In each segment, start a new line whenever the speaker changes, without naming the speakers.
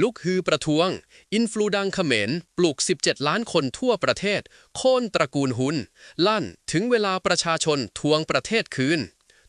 ลุกฮือประท้วง อินฟลูดังเขมร ปลูก 17 ล้านคนทั่วประเทศ โค่นตระกูลหุน ลั่น ถึงเวลาประชาชนทวงประเทศคืน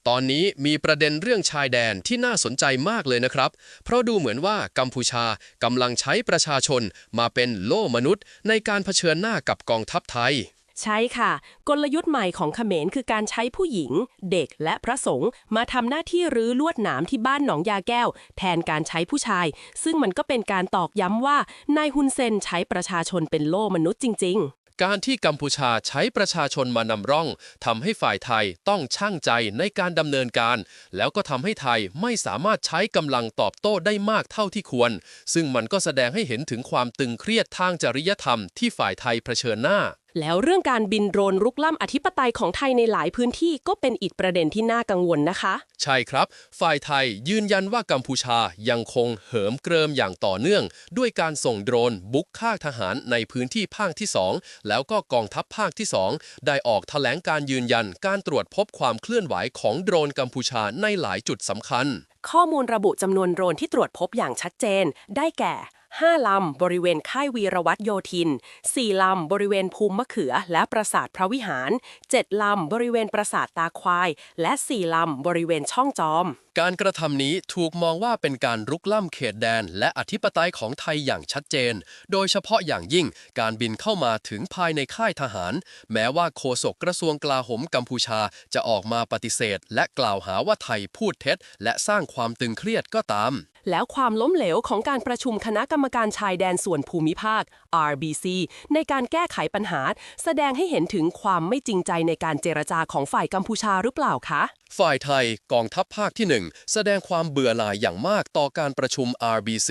ตอนนี้มีประเด็นเรื่องชายแดนที่น่าสนใจมากเลยนะครับ เพราะดูเหมือนว่ากัมพูชากำลังใช้ประชาชนมาเป็นโล่มนุษย์ในการเผชิญหน้ากับกองทัพไทย
ใช่ค่ะ กลยุทธ์ใหม่ของเขมรคือการใช้ผู้หญิง เด็กและพระสงฆ์มาทำหน้าที่รื้อลวดหนามที่บ้านหนองยาแก้ว แทนการใช้ผู้ชาย ซึ่งมันก็เป็นการตอกย้ำว่านายฮุนเซนใช้ประชาชนเป็นโล่มนุษย์จริง ๆ
การที่กัมพูชาใช้ประชาชนมานำร่องทำให้ฝ่ายไทยต้องช่างใจในการดำเนินการ แล้วก็ทำให้ไทยไม่สามารถใช้กำลังตอบโต้ได้มากเท่าที่ควร ซึ่งมันก็แสดงให้เห็นถึงความตึงเครียดทางจริยธรรมที่ฝ่ายไทยเผชิญหน้า
แล้วเรื่องการบินโดรนรุกล้ำอธิปไตยของไทยในหลายพื้นที่ก็เป็นอีกประเด็นที่น่ากังวลนะคะ
ใช่ครับ ฝ่ายไทยยืนยันว่ากัมพูชายังคงเหิมเกริมอย่างต่อเนื่อง ด้วยการส่งโดรนบุกฆ่าทหารในพื้นที่ภาคที่ 2 แล้วก็กองทัพภาคที่ 2 ได้ออกแถลงการยืนยันการตรวจพบความเคลื่อนไหวของโดรนกัมพูชาในหลายจุดสำคัญ
ข้อมูลระบุจำนวนโดรนที่ตรวจพบอย่างชัดเจน ได้แก่ 5 ลำบริเวณค่ายวีรวัตโยธิน 4 ลำบริเวณภูมิมะเขือและปราสาทพระวิหาร 7 ลำบริเวณปราสาทตาควาย และ 4 ลำบริเวณช่องจอม
การกระทำนี้ถูกมองว่าเป็นการรุกล้ำเขตแดน และอธิปไตยของไทยอย่างชัดเจน โดยเฉพาะอย่างยิ่งการบินเข้ามาถึงภายในค่ายทหาร แม้ว่าโฆษกกระทรวงกลาโหมกัมพูชาจะออกมาปฏิเสธ และกล่าวหาว่าไทยพูดเท็จ และสร้างความตึงเครียดก็ตาม
แล้วความล้มเหลวของการประชุมคณะกรรมการชายแดนส่วนภูมิภาค RBC ในการแก้ไขปัญหา แสดงให้เห็นถึงความไม่จริงใจในการเจรจาของฝ่ายกัมพูชาหรือเปล่าคะ
ฝ่ายไทยกองทัพภาคที่ 1 แสดงความเบื่อหน่ายอย่างมากต่อการประชุม RBC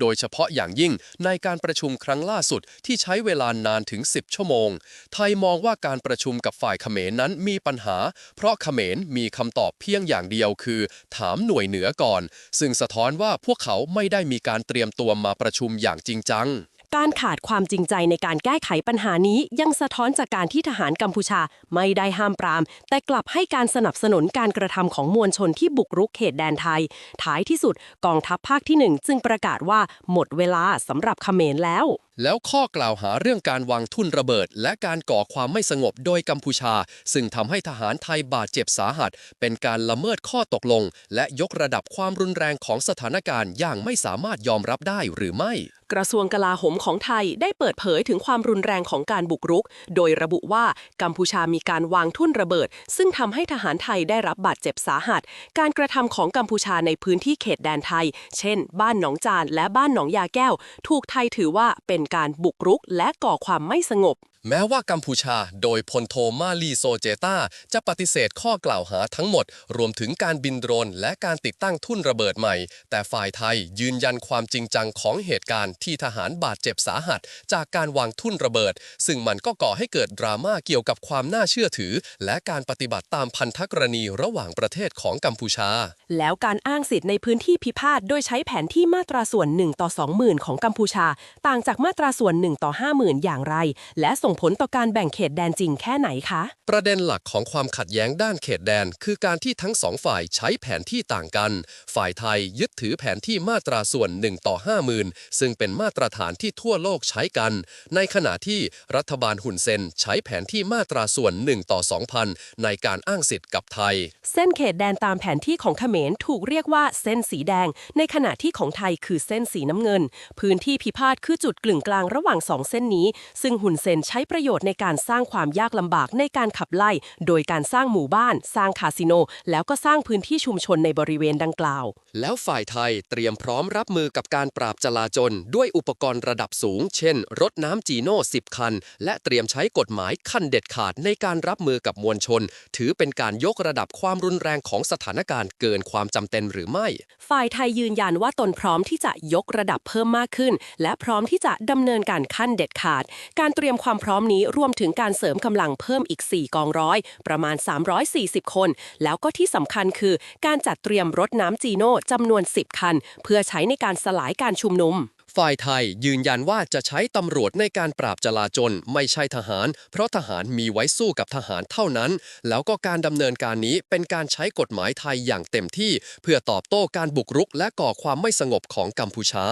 โดยเฉพาะอย่างยิ่งในการประชุมครั้งล่าสุดที่ใช้เวลานานถึง 10 ชั่วโมง ไทยมองว่าการประชุมกับฝ่ายเขมรนั้นมีปัญหา เพราะเขมรมีคำตอบเพียงอย่างเดียวคือ ถามหน่วยเหนือก่อน ซึ่งสะท้อนว่าพวกเขาไม่ได้มีการเตรียมตัวมาประชุมอย่างจริงจัง
การขาดความจริงใจในการแก้ไขปัญหานี้ยังสะท้อนจากการที่ทหารกัมพูชาไม่ได้ห้ามปราม แต่กลับให้การสนับสนุนการกระทำของมวลชนที่บุกรุกเขตแดนไทย ท้ายที่สุดกองทัพภาคที่หนึ่งจึงประกาศว่าหมดเวลาสำหรับเขมรแล้ว
แล้วข้อกล่าวหาเรื่องการวางทุ่นระเบิด และการก่อความไม่สงบโดยกัมพูชา ซึ่งทำให้ทหารไทยบาดเจ็บสาหัส เป็นการละเมิดข้อตกลง และยกระดับความรุนแรงของสถานการณ์อย่างไม่สามารถยอมรับได้หรือไม่
กระทรวงกลาโหมของไทยได้เปิดเผยถึงความรุนแรงของการบุกรุก โดยระบุว่ากัมพูชามีการวางทุ่นระเบิด ซึ่งทำให้ทหารไทยได้รับบาดเจ็บสาหัส การกระทำของกัมพูชาในพื้นที่เขตแดนไทย เช่น บ้านหนองจานและบ้านหนองยาแก้ว ถูกไทยถือว่าเป็นการบุกรุกและก่อความไม่สงบ
แม้ว่ากัมพูชาโดยพลโทมาลีโซเจตาจะปฏิเสธข้อกล่าวหาทั้งหมด รวมถึงการบินโดรนและการติดตั้งทุ่นระเบิดใหม่ แต่ฝ่ายไทยยืนยันความจริงจังของเหตุการณ์ที่ทหารบาดเจ็บสาหัส จากการวางทุ่นระเบิด ซึ่งมันก็ก่อให้เกิดดราม่าเกี่ยวกับความน่าเชื่อถือ และการปฏิบัติตามพันธกรณีระหว่างประเทศของกัมพูชา
แล้วการอ้างสิทธิ์ในพื้นที่พิพาทโดยใช้แผนที่มาตราส่วน1ต่อ20,000 ของกัมพูชา ต่างจากมาตราส่วน1ต่อ50,000 อย่างไร และส่งผลต่อการแบ่งเขตแดนจริงแค่ไหนคะ
ประเด็นหลักของความขัดแย้งด้านเขตแดน คือการที่ทั้งสองฝ่ายใช้แผนที่ต่างกัน ฝ่ายไทยยึดถือแผนที่มาตราส่วน 1 ต่อ 50,000 ซึ่งเป็นมาตรฐานที่ทั่วโลกใช้กัน ในขณะที่รัฐบาลหุ่นเซนใช้แผนที่มาตราส่วน 1 ต่อ 2,000 ในการอ้างสิทธิ์กับไทย
เส้นเขตแดนตามแผนที่ของเขมรถูกเรียกว่าเส้นสีแดง ในขณะที่ของไทยคือเส้นสีน้ำเงิน พื้นที่พิพาทคือจุดกลึงกลางระหว่างสองเส้นนี้ ซึ่งหุ่นเซนใช้ประโยชน์ในการสร้างความยากลำบากในการขับไล่ โดยการสร้างหมู่บ้าน สร้างคาสิโน แล้วก็สร้างพื้นที่ชุมชนในบริเวณดังกล่าว
แล้วฝ่ายไทยเตรียมพร้อมรับมือกับการปราบจลาจลด้วยอุปกรณ์ระดับสูง เช่น รถน้ำจีโน่ 10 คัน และเตรียมใช้กฎหมายขั้นเด็ดขาดในการรับมือกับมวลชน ถือเป็นการยกระดับความรุนแรงของสถานการณ์เกินความจำเป็นหรือไม่
ฝ่ายไทยยืนยันว่าตนพร้อมที่จะยกระดับเพิ่มมากขึ้น และพร้อมที่จะดำเนินการขั้นเด็ดขาด การเตรียมความพร้อมนี้รวมถึงการเสริมกำลังเพิ่มอีก 4 กองร้อย ประมาณ 340 คน แล้วก็ที่สำคัญคือ การจัดเตรียมรถน้ำจีโน่จำนวน 10 คัน เพื่อใช้ในการสลายการชุมนุม
ฝ่ายไทยยืนยันว่าจะใช้ตำรวจในการปราบจลาจลไม่ใช่ทหาร เพราะทหารมีไว้สู้กับทหารเท่านั้น แล้วก็การดำเนินการนี้เป็นการใช้กฎหมายไทยอย่างเต็มที่ เพื่อตอบโต้การบุกรุก และก่อความไม่สงบของกัมพูชา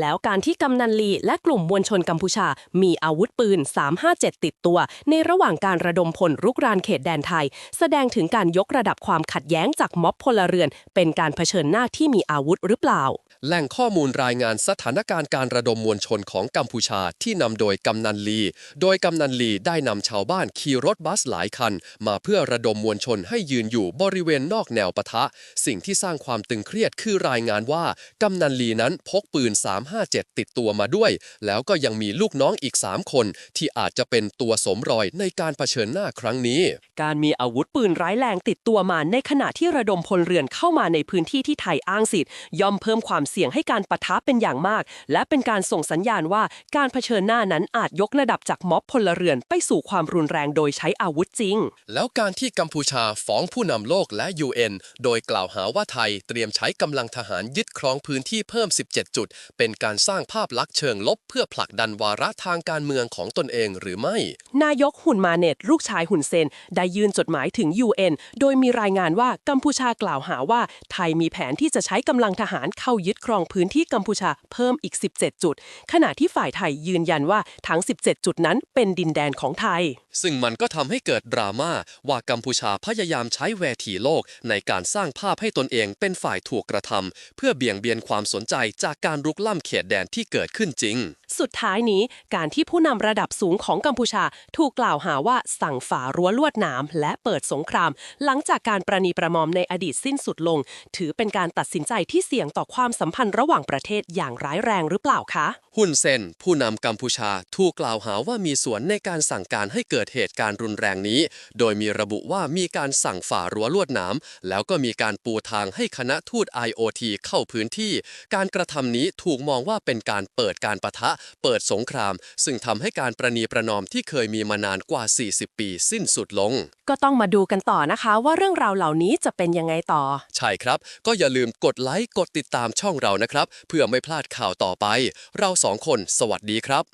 แล้วการที่กำนันลีและกลุ่มมวลชนกัมพูชา มีอาวุธปืน 357 ติดตัว ในระหว่างการระดมพลรุกรานเขตแดนไทย แสดงถึงการยกระดับความขัดแย้งจากม็อบพลเรือน เป็นการเผชิญหน้าที่มีอาวุธหรือเปล่า
แหล่งข้อมูลรายงานสถานการณ์การระดมมวลชนของกัมพูชาที่นำโดยกำนันลี โดยกำนันลีได้นำชาวบ้านขี่รถบัสหลายคัน มาเพื่อระดมมวลชนให้ยืนอยู่บริเวณนอกแนวปะทะ สิ่งที่สร้างความตึงเครียดคือรายงานว่ากำนันลีนั้นพกปืน 357 ติดตัวมาด้วย แล้วก็ยังมีลูกน้องอีก 3 คน ที่อาจจะเป็นตัวสมรอยในการเผชิญหน้าครั้งนี้
การมีอาวุธปืนร้ายแรงติดตัวมาในขณะที่ระดมพลเรือนเข้ามาในพื้นที่ที่ไทยอ้างสิทธิ์ย่อมเพิ่มความเสี่ยงให้การปะทะเป็นอย่างมาก และเป็นการส่งสัญญาณว่าการเผชิญหน้านั้นอาจยกระดับจากม็อบพลเรือนไปสู่ความรุนแรงโดยใช้อาวุธจริง
แล้วการที่กัมพูชาฟ้องผู้นำโลกและ UN โดยกล่าวหาว่าไทยเตรียมใช้กำลังทหารยึดครองพื้นที่เพิ่ม 17 จุด เป็นการสร้างภาพลักษณ์เชิงลบ เพื่อผลักดันวาระทางการเมืองของตนเองหรือไม่
นายกหุ่นมาเนตลูกชายหุ่นเซน ได้ยื่นจดหมายถึง UN โดยมีรายงานว่ากัมพูชากล่าวหาว่า ไทยมีแผนที่จะใช้กำลังทหารเข้ายึดครองพื้นที่กัมพูชาเพิ่มอีก 17 จุด ขณะที่ฝ่ายไทยยืนยันว่าทั้ง 17 จุดนั้นเป็นดินแดนของไทย
ซึ่งมันก็ทำให้เกิดดราม่าว่ากัมพูชาพยายามใช้เวทีโลก ในการสร้างภาพให้ตนเองเป็นฝ่ายถูกกระทำเพื่อเบี่ยงเบียนความสนใจจากการรุกล้ำเขตแดนที่เกิดขึ้นจริง
สุดท้ายนี้การที่ผู้นำระดับสูงของกัมพูชาถูกกล่าวหาว่าสั่งฝ่ารั้วลวดหนามและเปิดสงคราม หลังจากการประนีประนอมในอดีตสิ้นสุดลง ถือเป็นการตัดสินใจที่เสี่ยงต่อความสัมพันธ์ระหว่างประเทศอย่างร้ายแรงหรือเปล่าคะ
ฮุนเซนผู้นำกัมพูชาถูกกล่าวหาว่ามีส่วนในการสั่งการให้เกิดเหตุการณ์รุนแรงนี้ โดยมีระบุว่ามีการสั่งฝ่ารั้วลวดหนามแล้วก็มีการปูทางให้คณะทูต IOT เข้าพื้นที่ การกระทำนี้ถูกมองว่าเป็นการเปิดการประทะ เปิดสงคราม ซึ่งทำให้การประนีประนอมที่เคยมีมานานกว่า 40 ปีสิ้นสุดลง
ก็ต้องมาดูกันต่อนะคะ ว่าเรื่องราวเหล่านี้จะเป็นยังไงต่อ
ใช่ครับ ก็อย่าลืมกดไลค์กดติดตามช่องเรานะครับ เพื่อไม่พลาดข่าวต่อไป เราสองคนสวัสดีครับ